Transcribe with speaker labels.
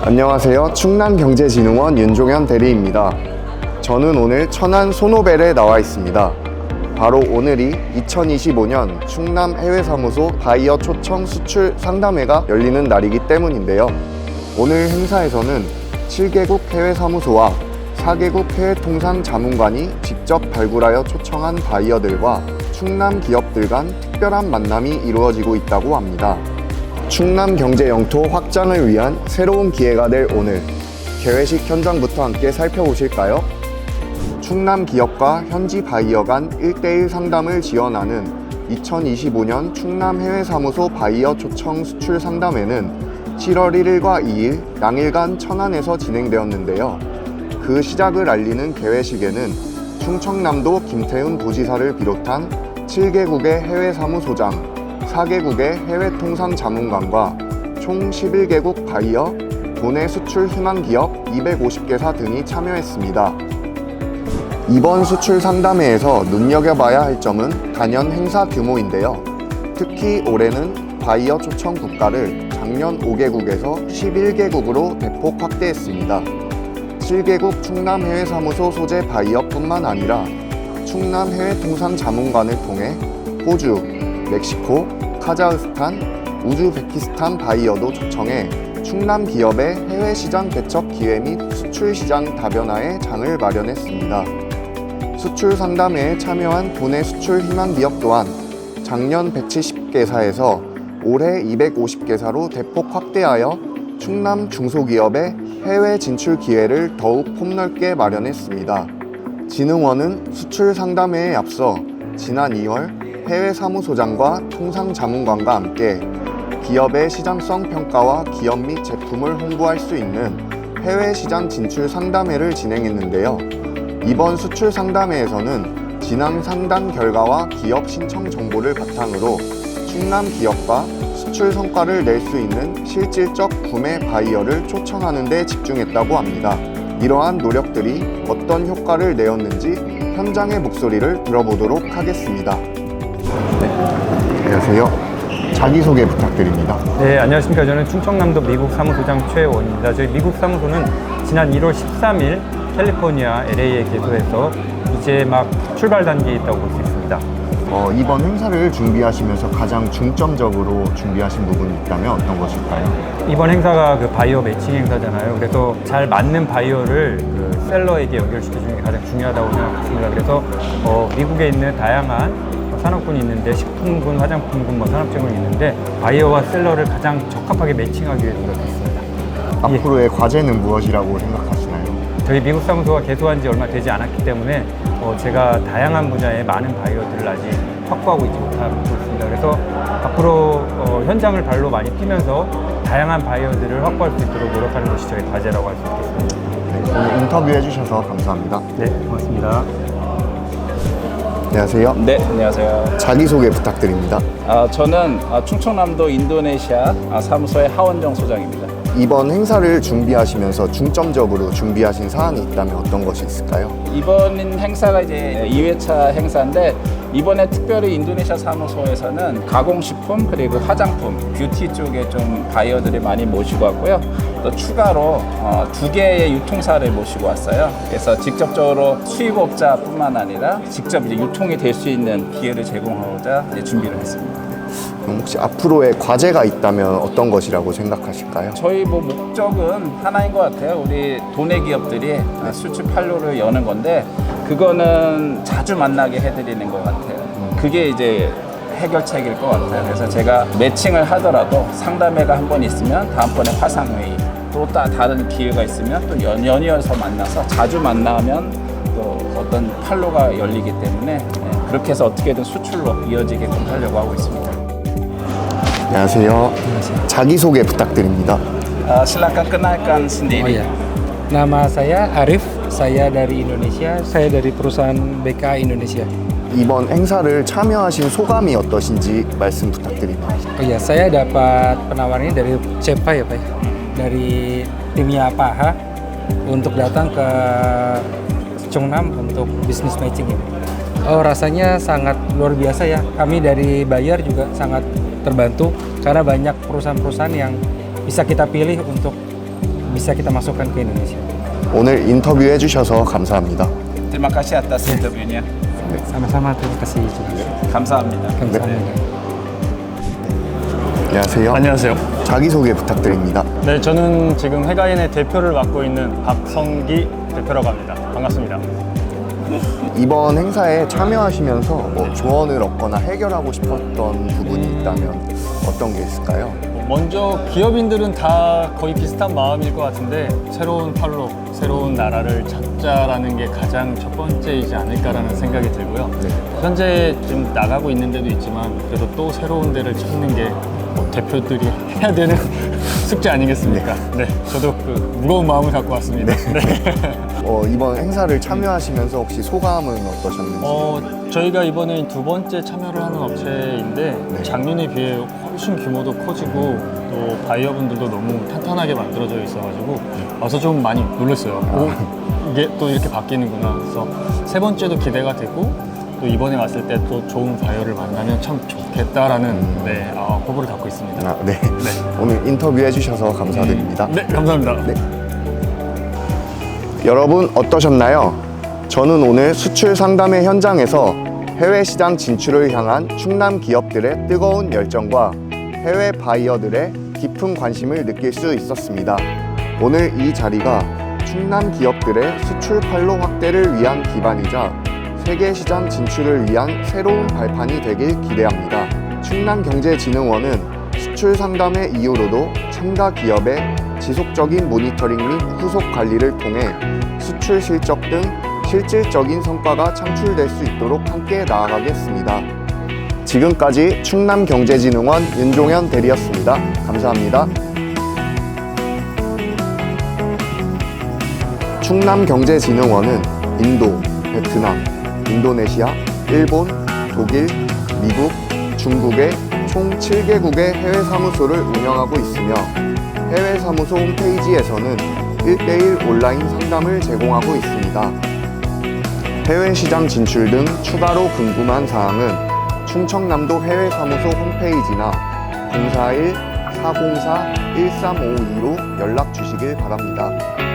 Speaker 1: 안녕하세요. 충남경제진흥원 윤종현 대리입니다. 저는 오늘 천안 소노벨에 나와 있습니다. 바로 오늘이 2025년 충남 해외사무소 바이어 초청 수출 상담회가 열리는 날이기 때문인데요. 오늘 행사에서는 7개국 해외사무소와 4개국 해외통상 자문관이 직접 발굴하여 초청한 바이어들과 충남 기업들 간 특별한 만남이 이루어지고 있다고 합니다. 충남 경제 영토 확장을 위한 새로운 기회가 될 오늘 개회식 현장부터 함께 살펴보실까요? 충남 기업과 현지 바이어 간 1대1 상담을 지원하는 2025년 충남 해외사무소 바이어 초청 수출 상담회는 7월 1일과 2일 양일간 천안에서 진행되었는데요. 그 시작을 알리는 개회식에는 충청남도 김태훈 도지사를 비롯한 7개국의 해외 사무소장, 4개국의 해외 통상 자문관과 총 11개국 바이어, 도내 수출 희망 기업 250개사 등이 참여했습니다. 이번 수출 상담회에서 눈여겨봐야 할 점은 단연 행사 규모인데요. 특히 올해는 바이어 초청 국가를 작년 5개국에서 11개국으로 대폭 확대했습니다. 7개국 충남 해외 사무소 소재 바이어뿐만 아니라 충남 해외 통상 자문관을 통해 호주, 멕시코, 카자흐스탄, 우즈베키스탄 바이어도 초청해 충남 기업의 해외 시장 개척 기회 및 수출 시장 다변화에 장을 마련했습니다. 수출 상담회에 참여한 도내 수출 희망 기업 또한 작년 170개사에서 올해 250개사로 대폭 확대하여 충남 중소기업의 해외 진출 기회를 더욱 폭넓게 마련했습니다. 진흥원은 수출 상담회에 앞서 지난 2월 해외 사무소장과 통상 자문관과 함께 기업의 시장성 평가와 기업 및 제품을 홍보할 수 있는 해외 시장 진출 상담회를 진행했는데요. 이번 수출 상담회에서는 진앙 상담 결과와 기업 신청 정보를 바탕으로 충남 기업과 수출 성과를 낼 수 있는 실질적 구매 바이어를 초청하는 데 집중했다고 합니다. 이러한 노력들이 어떤 효과를 내었는지 현장의 목소리를 들어보도록 하겠습니다. 안녕하세요. 자기소개 부탁드립니다.
Speaker 2: 네, 안녕하십니까. 저는 충청남도 미국 사무소장 최원입니다. 저희 미국 사무소는 지난 1월 13일 캘리포니아 LA에 개소해서 이제 막 출발 단계에 있다고 볼 수 있습니다.
Speaker 1: 어, 이번 행사를 준비하시면서 가장 중점적으로 준비하신 부분이 있다면 어떤 것일까요?
Speaker 2: 이번 행사가 그 바이어 매칭 행사잖아요. 그래서 잘 맞는 바이어를 그 셀러에게 연결시켜주는 게 가장 중요하다고 생각했습니다. 그래서 어, 미국에 있는 다양한 산업군이 있는데 식품군, 화장품군, 뭐 산업재군이 있는데 바이어와 셀러를 가장 적합하게 매칭하기 위해 노력했습니다.
Speaker 1: 앞으로의 과제는 무엇이라고 생각하시나요?
Speaker 2: 저희 미국 사무소가 개소한 지 얼마 되지 않았기 때문에 어, 제가 다양한 분야의 많은 바이어들을 아직 확보하고 있지 못하고 있습니다. 그래서 앞으로 어, 현장을 발로 많이 뛰면서 다양한 바이어들을 확보할 수 있도록 노력하는 것이 저희 과제라고 할 수 있겠습니다.
Speaker 1: 네, 오늘 인터뷰 해 주셔서 감사합니다.
Speaker 2: 네, 고맙습니다.
Speaker 1: 안녕하세요.
Speaker 3: 네, 안녕하세요.
Speaker 1: 자기소개 부탁드립니다.
Speaker 3: 아, 저는 아, 충청남도 인도네시아 아, 사무소의 하원정 소장입니다.
Speaker 1: 이번 행사를 준비하시면서 중점적으로 준비하신 사안이 있다면 어떤 것이 있을까요?
Speaker 3: 이번 행사가 이제 2회차 행사인데 이번에 특별히 인도네시아 사무소에서는 가공식품 그리고 화장품, 뷰티 쪽에 좀 바이어들이 많이 모시고 왔고요. 또 추가로 어, 두 개의 유통사를 모시고 왔어요. 그래서 직접적으로 수입업자뿐만 아니라 직접 이제 유통이 될 수 있는 기회를 제공하고자 준비를 했습니다.
Speaker 1: 그럼 혹시 앞으로의 과제가 있다면 어떤 것이라고 생각하실까요?
Speaker 3: 저희 뭐 목적은 하나인 것 같아요. 우리 도내 기업들이 수출 판로를 여는 건데 그거는 자주 만나게 해드리는 것 같아요. 그게 이제 해결책일 것 같아요. 그래서 제가 매칭을 하더라도 상담회가 한 번 있으면 다음번에 화상회의 또 따, 다른 기회가 있으면 또 연, 연이어서 만나서 자주 만나면 또 어떤 판로가 열리기 때문에 네, 그렇게 해서 어떻게든 수출로 이어지게끔 하려고 하고 있습니다.
Speaker 1: 안녕하세요. 자기소개 부탁드립니다.
Speaker 3: 아, silakan kenalkan
Speaker 4: Oh
Speaker 3: sendiri.
Speaker 4: ya. Nama saya Arif, saya dari Indonesia, saya dari perusahaan BK Indonesia.
Speaker 1: 이번 행사를 참여하신 소감이 어떠신지 말씀 부탁드립니다.
Speaker 4: Oh ya, saya dapat penawaran ini dari CEPA ya Pak ya? Dari timnya Pak Ha untuk datang ke Chongnam untuk bisnis matching ini. Oh rasanya sangat luar biasa ya. Kami dari buyer juga sangat terbantu karena banyak perusahaan-perusahaan yang bisa kita pilih untuk bisa kita masukkan ke Indonesia.
Speaker 1: 오늘 인터뷰 해 주셔서 감사합니다.
Speaker 3: Terima kasih atas interviewnya.
Speaker 4: Sama-sama terima kasih juga.
Speaker 3: 감사합니다.
Speaker 4: Kamsahamnida.
Speaker 1: 안녕하세요.
Speaker 5: 안녕하세요.
Speaker 1: 자기소개 부탁드립니다.
Speaker 5: 네, 저는 지금 해가인의 대표를 맡고 있는 박성기 대표라고 합니다. 반갑습니다.
Speaker 1: 이번 행사에 참여하시면서 뭐 조언을 얻거나 해결하고 싶었던 부분이 있다면 어떤 게 있을까요?
Speaker 5: 먼저 기업인들은 다 거의 비슷한 마음일 것 같은데 새로운 팔로 새로운 나라를 찾자라는 게 가장 첫 번째이지 않을까라는 생각이 들고요. 현재 좀 나가고 있는 데도 있지만 그래도 또 새로운 데를 찾는 게뭐 대표들이 해야 되는 숙제 아니겠습니까? 네, 저도 그 무거운 마음을 갖고 왔습니다. 네.
Speaker 1: 어, 이번 행사를 참여하시면서 혹시 소감은 어떠셨는지?
Speaker 5: 어, 저희가 이번에 두 번째 참여를 하는 업체인데 작년에 비해 훨씬 규모도 커지고 또 바이어분들도 너무 탄탄하게 만들어져 있어가지고 와서 좀 많이 놀랐어요. 오, 이게 또 이렇게 바뀌는구나. 그래서 세 번째도 기대가 되고 또 이번에 왔을 때 또 좋은 바이어를 만나면 참 좋겠다라는 네, 아, 호불을 갖고 있습니다.
Speaker 1: 아, 네. 오늘 인터뷰 해 주셔서 감사드립니다.
Speaker 5: 네, 감사합니다.
Speaker 1: 여러분 어떠셨나요? 저는 오늘 수출 상담의 현장에서 해외 시장 진출을 향한 충남 기업들의 뜨거운 열정과 해외 바이어들의 깊은 관심을 느낄 수 있었습니다. 오늘 이 자리가 충남 기업들의 수출 판로 확대를 위한 기반이자 세계 시장 진출을 위한 새로운 발판이 되길 기대합니다. 충남경제진흥원은 수출 상담의 이유로도 참가 기업의 지속적인 모니터링 및 후속 관리를 통해 수출 실적 등 실질적인 성과가 창출될 수 있도록 함께 나아가겠습니다. 지금까지 충남경제진흥원 윤종현 대리였습니다. 감사합니다. 충남경제진흥원은 인도, 베트남, 인도네시아, 일본, 독일, 미국, 중국의 총 7개국의 해외 사무소를 운영하고 있으며 해외 사무소 홈페이지에서는 1대1 온라인 상담을 제공하고 있습니다. 해외 시장 진출 등 추가로 궁금한 사항은 충청남도 해외 사무소 홈페이지나 041 404 1352로 연락 주시길 바랍니다.